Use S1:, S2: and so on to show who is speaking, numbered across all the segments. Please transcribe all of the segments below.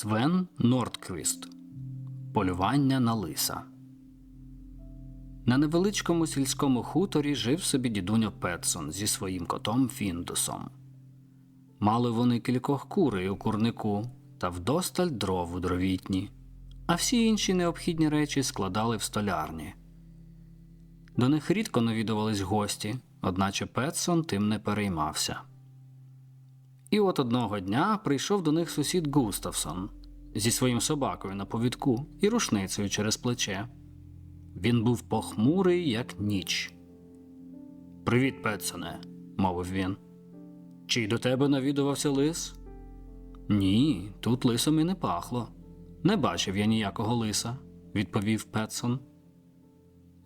S1: Свен Нордквіст Полювання на лиса. На невеличкому сільському хуторі жив собі дідуня Петсон зі своїм котом Фіндусом. Мали вони кількох курей у курнику та вдосталь дров у дровітні, а всі інші необхідні речі складали в столярні. До них рідко навідувались гості, одначе Петсон тим не переймався. І от одного дня прийшов до них сусід Густавсон зі своїм собакою на повідку і рушницею через плече. Він був похмурий, як ніч. Привіт, Петсоне, мовив він. Чи до тебе навідувався лис? Ні, тут лисом і не пахло. Не бачив я ніякого лиса, відповів Петсон.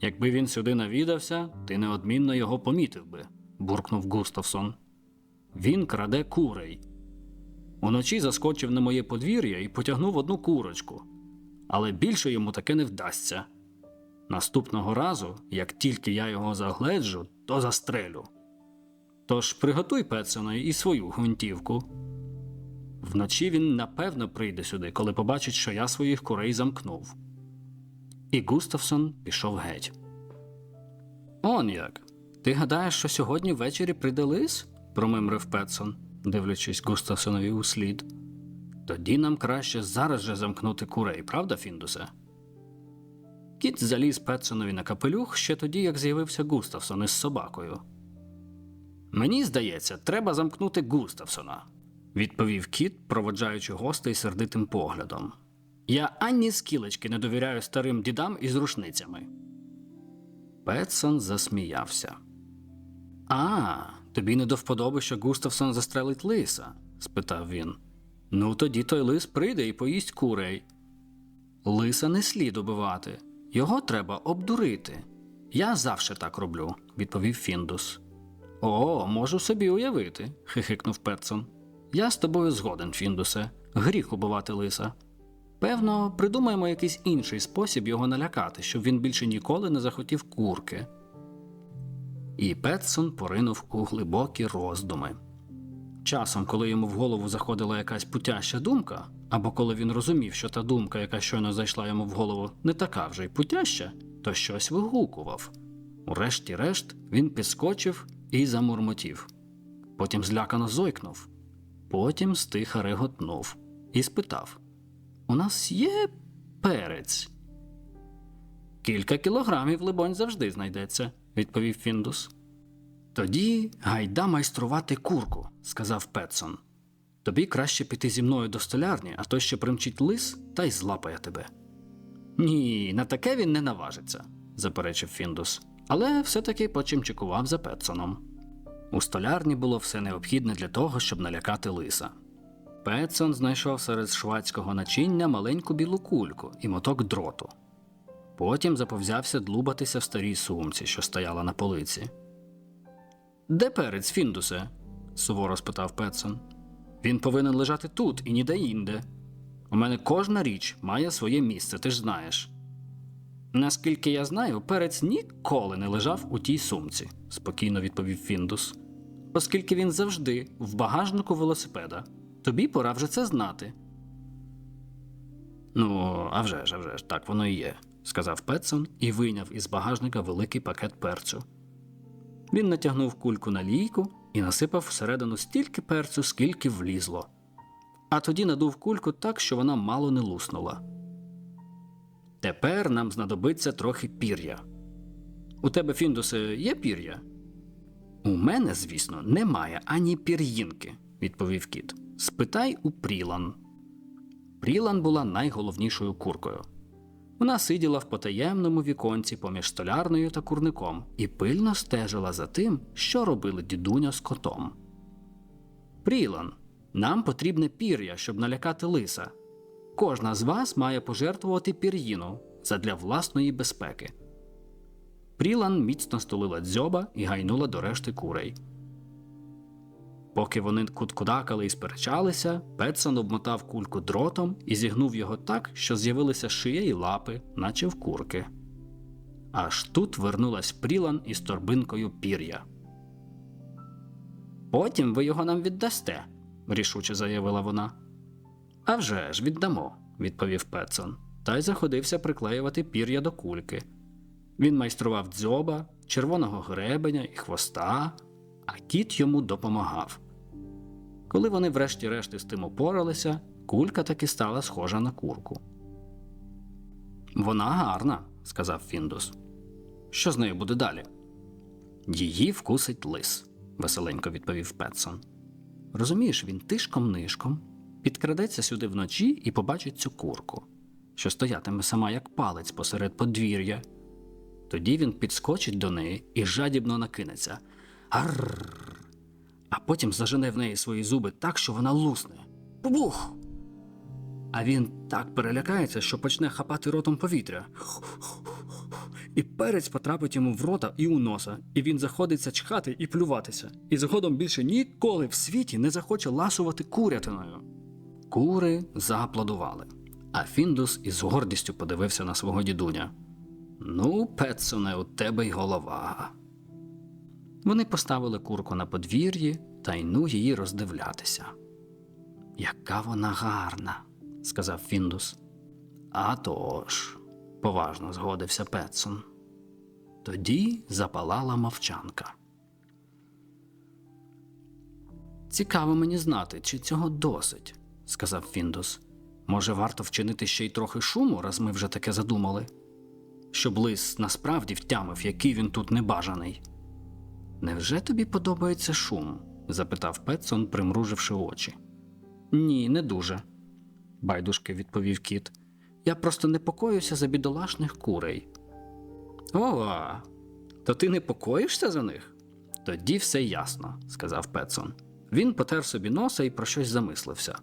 S1: Якби він сюди навідався, ти неодмінно його помітив би, буркнув Густавсон. Він краде курей. Уночі заскочив на моє подвір'я і потягнув одну курочку, але більше йому таке не вдасться. Наступного разу, як тільки я його загледжу, то застрелю. Тож приготуй Петсона і свою гвинтівку. Вночі він напевно прийде сюди, коли побачить, що я своїх курей замкнув. І Густавсон пішов геть. Он як. Ти гадаєш, що сьогодні ввечері прийде лис? Промимрив Петсон, дивлячись Густавсонові у слід. Тоді нам краще зараз же замкнути курей, правда, Фіндусе? Кіт заліз Петсонові на капелюх ще тоді, як з'явився Густавсон із собакою. Мені здається, треба замкнути Густавсона, відповів кіт, проводжаючи гостей сердитим поглядом. Я ані скілечки не довіряю старим дідам із рушницями. Петсон засміявся. А, тобі не до вподоби, що Густавсон застрелить лиса? спитав він. Ну, тоді той лис прийде і поїсть курей. Лиса не слід убивати, його треба обдурити. Я завше так роблю, відповів Фіндус. О, можу собі уявити, хихикнув Петсон. Я з тобою згоден, Фіндусе. Гріх убивати лиса. Певно, придумаємо якийсь інший спосіб його налякати, щоб він більше ніколи не захотів курки. І Петсон поринув у глибокі роздуми. Часом, коли йому в голову заходила якась путяща думка, або коли він розумів, що та думка, яка щойно зайшла йому в голову, не така вже й путяща, то щось вигукував. Урешті-решт він підскочив і замурмотів. Потім злякано зойкнув, потім стиха реготнув і спитав: У нас є перець? Кілька кілограмів, либонь, завжди знайдеться, відповів Фіндус. Тоді гайда майструвати курку, сказав Петсон. Тобі краще піти зі мною до столярні, а то ще примчить лис та й злапає тебе. Ні, на таке він не наважиться, заперечив Фіндус, але все-таки почимчикував за Петсоном. У столярні було все необхідне для того, щоб налякати лиса. Петсон знайшов серед швадського начиння маленьку білу кульку і моток дроту. Потім заповзявся длубатися в старій сумці, що стояла на полиці. Де перець, Фіндусе? суворо спитав Петсон. Він повинен лежати тут і ніде інде. У мене кожна річ має своє місце, ти ж знаєш. Наскільки я знаю, перець ніколи не лежав у тій сумці, спокійно відповів Фіндус, оскільки він завжди в багажнику велосипеда. Тобі пора вже це знати. Ну, а вже ж, а вже ж, так воно і є, сказав Петсон і вийняв із багажника великий пакет перцю. Він натягнув кульку на лійку і насипав всередину стільки перцю, скільки влізло, а тоді надув кульку так, що вона мало не луснула. Тепер нам знадобиться трохи пір'я. У тебе, Фіндусе, є пір'я? У мене, звісно, немає ані пір'їнки, відповів кіт. Спитай у Прілан. Прілан була найголовнішою куркою. Вона сиділа в потаємному віконці поміж столярною та курником і пильно стежила за тим, що робили дідуня з котом. Прілан, нам потрібне пір'я, щоб налякати лиса. Кожна з вас має пожертвувати пір'їну задля власної безпеки. Прілан міцно стулила дзьоба і гайнула до решти курей. Поки вони куткудакали і сперечалися, Петсон обмотав кульку дротом і зігнув його так, що з'явилися шия й лапи, наче в курки. Аж тут вернулась Прілан із торбинкою пір'я. Потім ви його нам віддасте, рішуче заявила вона. «А вже ж віддамо, відповів Петсон, та й заходився приклеювати пір'я до кульки. Він майстрував дзьоба, червоного гребеня і хвоста, а кіт йому допомагав. Коли вони врешті-решт із тим упоралися, кулька таки стала схожа на курку. Вона гарна, сказав Фіндус. Що з нею буде далі? Її вкусить лис, веселенько відповів Петсон. Розумієш, він тишком нишком підкрадеться сюди вночі і побачить цю курку, що стоятиме сама як палець посеред подвір'я. Тоді він підскочить до неї і жадібно накинеться. Арррр. А потім зажене в неї свої зуби так, що вона лусне. Бубух! А він так перелякається, що почне хапати ротом повітря. І перець потрапить йому в рота і у носа, і він заходиться чхати і плюватися, і згодом більше ніколи в світі не захоче ласувати курятиною. Кури зааплодували, а Фіндус із гордістю подивився на свого дідуня. Ну, Петсоне, у тебе й голова. Вони поставили курку на подвір'ї та й її роздивлятися. Яка вона гарна, сказав Фіндус. «А тож», – поважно згодився Петсон. Тоді запалала мовчанка. Цікаво мені знати, чи цього досить, сказав Фіндус. Може, варто вчинити ще й трохи шуму, раз ми вже таке задумали, щоб лис насправді втямив, який він тут небажаний. Невже тобі подобається шум? запитав Петсон, примруживши очі. Ні, не дуже, байдужки відповів кіт. Я просто непокоюся за бідолашних курей. О, то ти непокоїшся за них? Тоді все ясно, сказав Петсон. Він потер собі носа і про щось замислився.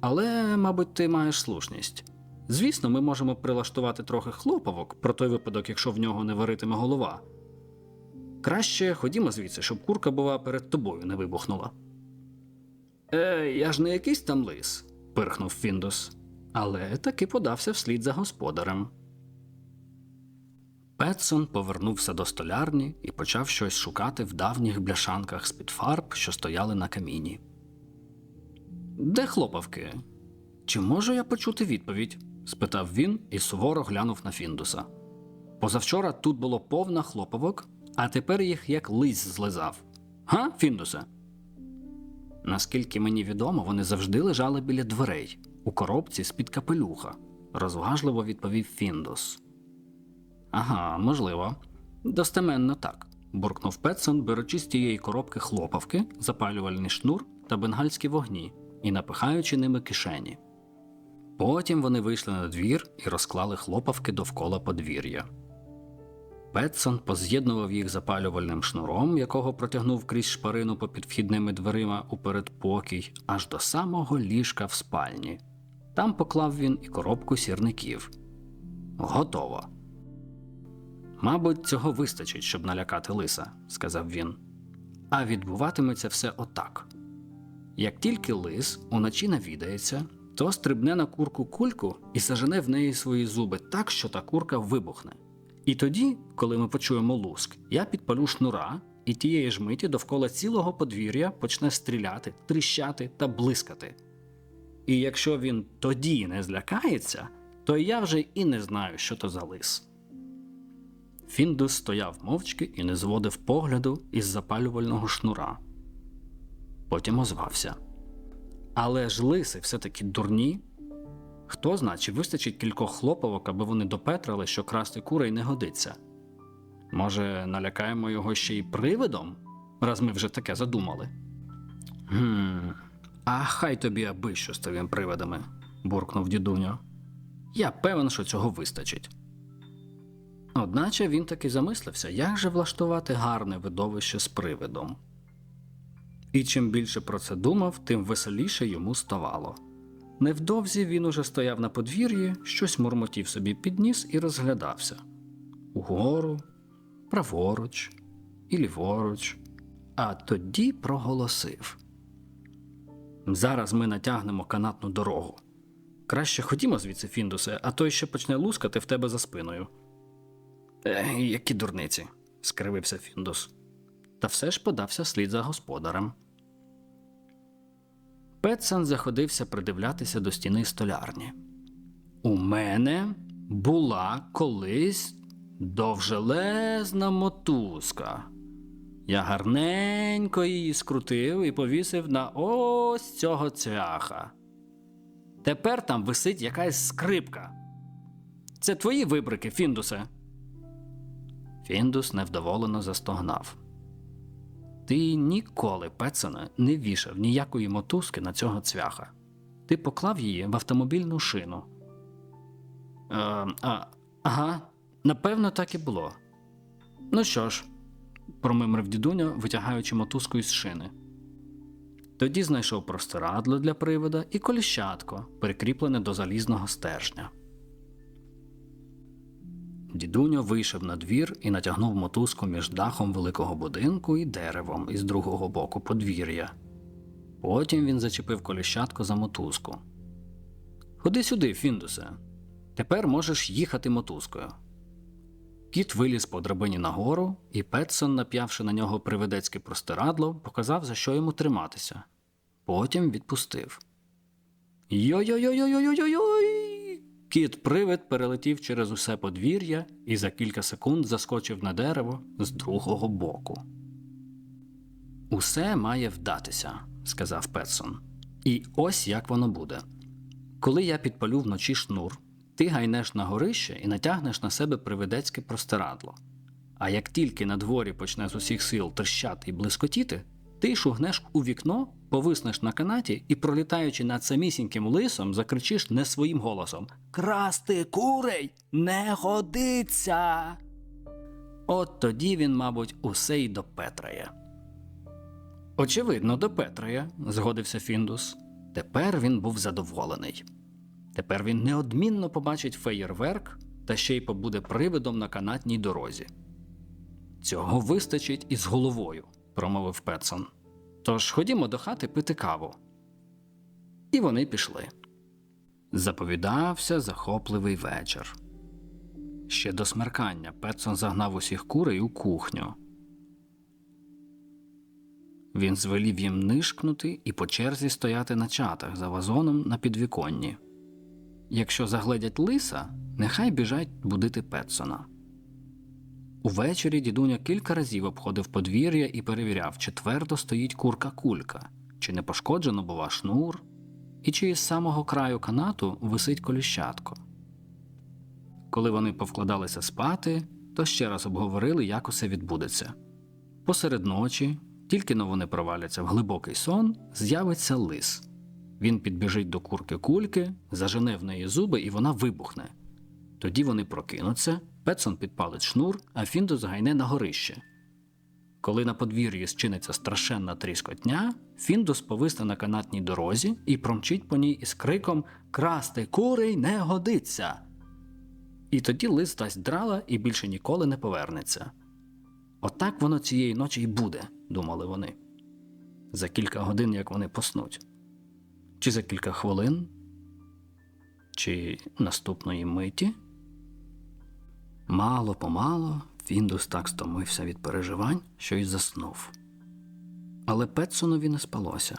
S1: Але, мабуть, ти маєш слушність. Звісно, ми можемо прилаштувати трохи хлопавок про той випадок, якщо в нього не варитиме голова. Краще ходімо звідси, щоб курка була перед тобою не вибухнула. Е, я ж не якийсь там лис, пирхнув Фіндус, але таки подався вслід за господарем. Петсон повернувся до столярні і почав щось шукати в давніх бляшанках з-під фарб, що стояли на каміні. Де хлопавки? Чи можу я почути відповідь? спитав він і суворо глянув на Фіндуса. Позавчора тут було повно хлопавок, а тепер їх як лись злизав. Га, Фіндусе? Наскільки мені відомо, вони завжди лежали біля дверей, у коробці з-під капелюха, розважливо відповів Фіндус. Ага, можливо. Достеменно так, буркнув Петсон, беручи з тієї коробки хлопавки, запалювальний шнур та бенгальські вогні і напихаючи ними кишені. Потім вони вийшли на двір і розклали хлопавки довкола подвір'я. Петсон поз'єднував їх запалювальним шнуром, якого протягнув крізь шпарину попід вхідними дверима у передпокій, аж до самого ліжка в спальні. Там поклав він і коробку сірників. Готово. Мабуть, цього вистачить, щоб налякати лиса, сказав він. А відбуватиметься все отак. Як тільки лис уночі навідається, то стрибне на курку кульку і зажене в неї свої зуби так, що та курка вибухне. І тоді, коли ми почуємо луск, я підпалю шнура, і тієї ж миті довкола цілого подвір'я почне стріляти, тріщати та блискати. І якщо він тоді не злякається, то я вже і не знаю, що то за лис. Фіндус стояв мовчки і не зводив погляду із запалювального шнура. Потім озвався. Але ж лиси все-таки дурні. Хто зна, чи вистачить кількох хлопавок, аби вони допетрили, що красти курей не годиться? Може, налякаємо його ще й привидом, раз ми вже таке задумали? Гм, а хай тобі аби що з твоїм привидами, буркнув дідуньо. Я певен, що цього вистачить. Одначе він таки замислився, як же влаштувати гарне видовище з привидом. І чим більше про це думав, тим веселіше йому ставало. Невдовзі він уже стояв на подвір'ї, щось мурмотів собі під ніс і розглядався угору, праворуч і ліворуч, а тоді проголосив: Зараз ми натягнемо канатну дорогу. Краще ходімо звідси, Фіндусе, а той ще почне лускати в тебе за спиною. Е, які дурниці, скривився Фіндус. Та все ж подався слід за господарем. Петсон заходився придивлятися до стіни столярні. У мене була колись довжелезна мотузка. Я гарненько її скрутив і повісив на ось цього цвяха. Тепер там висить якась скрипка. Це твої вибрики, Фіндусе. Фіндус невдоволено застогнав. Ти ніколи, Петсоне, не вішав ніякої мотузки на цього цвяха. Ти поклав її в автомобільну шину. Е, а, ага, напевно, так і було. Ну що ж, промимрив дідуня, витягаючи мотузку із шини. Тоді знайшов простирадло для привода і коліщатко, прикріплене до залізного стержня. Дідуньо вийшов на двір і натягнув мотузку між дахом великого будинку і деревом із другого боку подвір'я. Потім він зачепив коліщатко за мотузку. Ходи сюди, Фіндусе. Тепер можеш їхати мотузкою. Кіт виліз по драбині нагору, і Петсон, нап'явши на нього приведецьке простирадло, показав, за що йому триматися. Потім відпустив. Йой-йой-йой-йой-йой-йой! Кіт привид перелетів через усе подвір'я і за кілька секунд заскочив на дерево з другого боку. Усе має вдатися, сказав Петсон. І ось як воно буде. Коли я підпалю вночі шнур, ти гайнеш на горище і натягнеш на себе привидецьке простирадло. А як тільки на дворі почне з усіх сил трещати і блискотіти, ти шугнеш у вікно, повиснеш на канаті і, пролітаючи над самісіньким лисом, закричиш не своїм голосом Красти курей не годиться. От тоді він, мабуть, усе й допетрає. Очевидно, допетрає, згодився Фіндус. Тепер він був задоволений. Тепер він неодмінно побачить феєрверк та ще й побуде привидом на канатній дорозі. Цього вистачить із головою, промовив Петсон. Тож ходімо до хати пити каву. І вони пішли. Заповідався захопливий вечір. Ще до смеркання Петсон загнав усіх курей у кухню. Він звелів їм нишкнути і по черзі стояти на чатах за вазоном на підвіконні. Якщо загледять лиса, нехай біжать будити Петсона. Увечері дідуня кілька разів обходив подвір'я і перевіряв, чи твердо стоїть курка кулька, чи не пошкоджено бува шнур, і чи із самого краю канату висить коліщатко. Коли вони повкладалися спати, то ще раз обговорили, як усе відбудеться. Посеред ночі, тільки но вони проваляться в глибокий сон, з'явиться лис. Він підбіжить до курки кульки, зажене в неї зуби, і вона вибухне. Тоді вони прокинуться, Петсон підпалить шнур, а Фіндус гайне на горище. Коли на подвір'ї зчиниться страшенна тріскотня, Фіндус повисне на канатній дорозі і промчить по ній із криком Красти курей не годиться. І тоді лис дасть драла і більше ніколи не повернеться. Отак воно цієї ночі й буде, думали вони. За кілька годин, як вони поснуть. Чи за кілька хвилин, чи наступної миті. Мало помало Фіндус так стомився від переживань, що й заснув. Але Петсонові не спалося.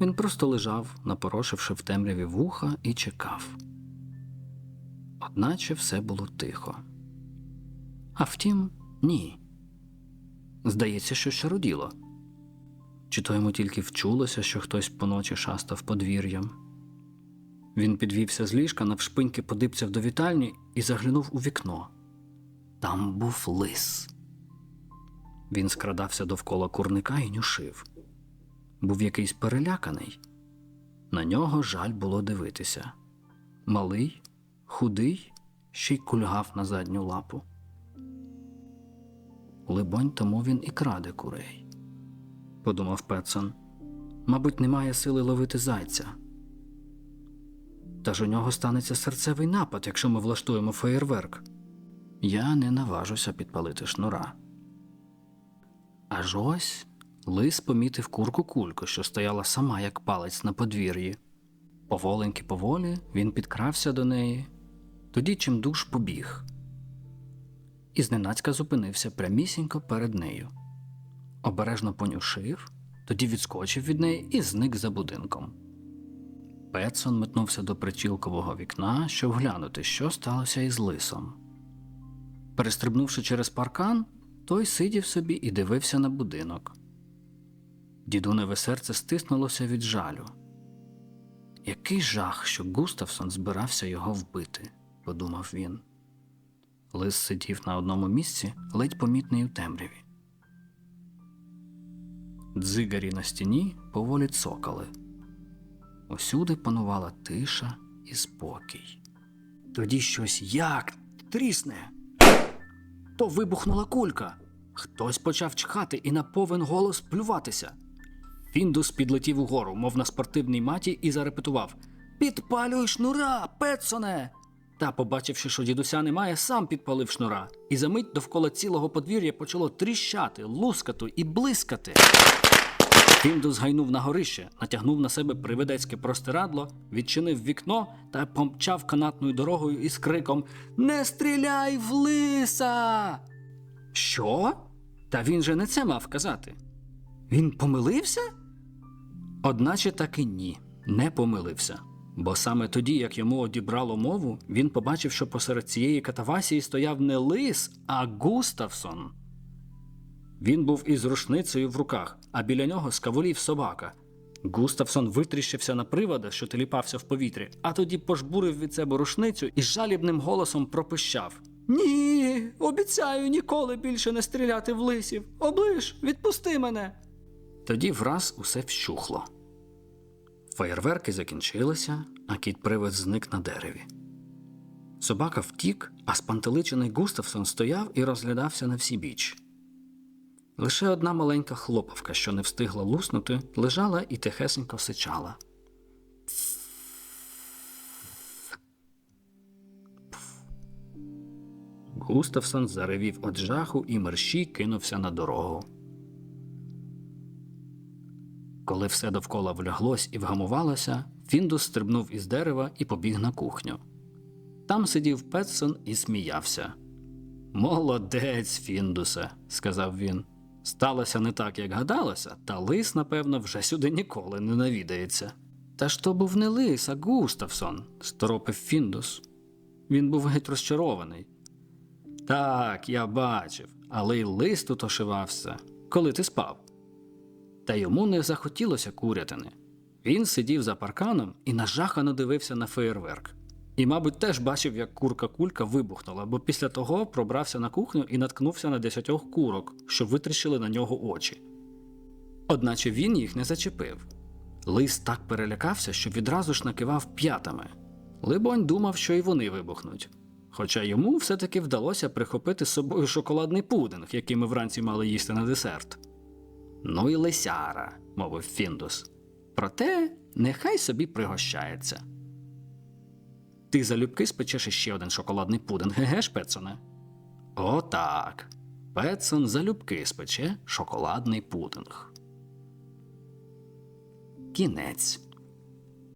S1: Він просто лежав, напорошивши в темряві вуха, і чекав. Одначе все було тихо. А втім, ні. Здається, що шаруділо. Чи то йому тільки вчулося, що хтось поночі шастав подвір'ям. Він підвівся з ліжка, навшпиньки подибцяв до вітальні і заглянув у вікно. Там був лис. Він скрадався довкола курника і нюшив. Був якийсь переляканий. На нього жаль було дивитися. Малий, худий, ще й кульгав на задню лапу. Либонь, тому він і краде курей, подумав Петсон. Мабуть, немає сили ловити зайця. Та ж у нього станеться серцевий напад, якщо ми влаштуємо феєрверк. Я не наважуся підпалити шнура. Аж ось лис помітив курку кульку, що стояла сама, як палець на подвір'ї. Поволеньки поволі він підкрався до неї, тоді чимдуж побіг. І зненацька зупинився прямісінько перед нею. Обережно понюшив, тоді відскочив від неї і зник за будинком. Петсон метнувся до причілкового вікна, щоб глянути, що сталося із лисом. Перестрибнувши через паркан, той сидів собі і дивився на будинок. Дідуневе серце стиснулося від жалю. Який жах, що Густавсон збирався його вбити, подумав він. Лис сидів на одному місці, ледь помітний у темряві. Дзигарі на стіні поволі цокали. Усюди панувала тиша і спокій. Тоді щось як трісне. То вибухнула кулька. Хтось почав чхати і на повен голос плюватися. Фіндус підлетів угору, мов на спортивній маті, і зарепетував Підпалюй шнура, Петсоне! Та, побачивши, що дідуся немає, сам підпалив шнура, і за мить довкола цілого подвір'я почало тріщати, лускати і блискати. Фіндус гайнув на горище, натягнув на себе привидецьке простирадло, відчинив вікно та помчав канатною дорогою із криком Не стріляй в лиса! Що? Та він же не це мав казати. Він помилився? Одначе так і ні, не помилився. Бо саме тоді, як йому одібрало мову, він побачив, що посеред цієї катавасії стояв не лис, а Густавсон. Він був із рушницею в руках, а біля нього скавулів собака. Густавсон витріщився на привода, що теліпався в повітрі, а тоді пожбурив від себе рушницю і жалібним голосом пропищав: Ні, обіцяю ніколи більше не стріляти в лисів. Оближ, відпусти мене. Тоді враз усе вщухло. Феєрверки закінчилися, а кіт привид зник на дереві. Собака втік, а спантеличений Густавсон стояв і розглядався на всі біч. Лише одна маленька хлопавка, що не встигла луснути, лежала і тихесенько сичала. Густавсон заревів від жаху і мерщій кинувся на дорогу. Коли все довкола вляглось і вгамувалося, Фіндус стрибнув із дерева і побіг на кухню. Там сидів Петсон і сміявся. Молодець, Фіндусе, сказав він. Сталося не так, як гадалося, та лис, напевно, вже сюди ніколи не навідається. Та ж то був не лис, а Густавсон, сторопив Фіндус. Він був геть розчарований. Так, я бачив, але й лис тут ошивався, коли ти спав. Та йому не захотілося курятини. Він сидів за парканом і нажахано дивився на феєрверк. І, мабуть, теж бачив, як курка кулька вибухнула, бо після того пробрався на кухню і наткнувся на десятьох курок, що витріщили на нього очі. Одначе він їх не зачепив. Лис так перелякався, що відразу ж накивав п'ятами. Либонь думав, що і вони вибухнуть. Хоча йому все-таки вдалося прихопити з собою шоколадний пудинг, який ми вранці мали їсти на десерт. Ну і лисяра, мовив Фіндус. Проте нехай собі пригощається. Ти залюбки спечеш іще один шоколадний пудинг, ж, Петсоне? Отак. Петсон залюбки спече шоколадний пудинг. Кінець.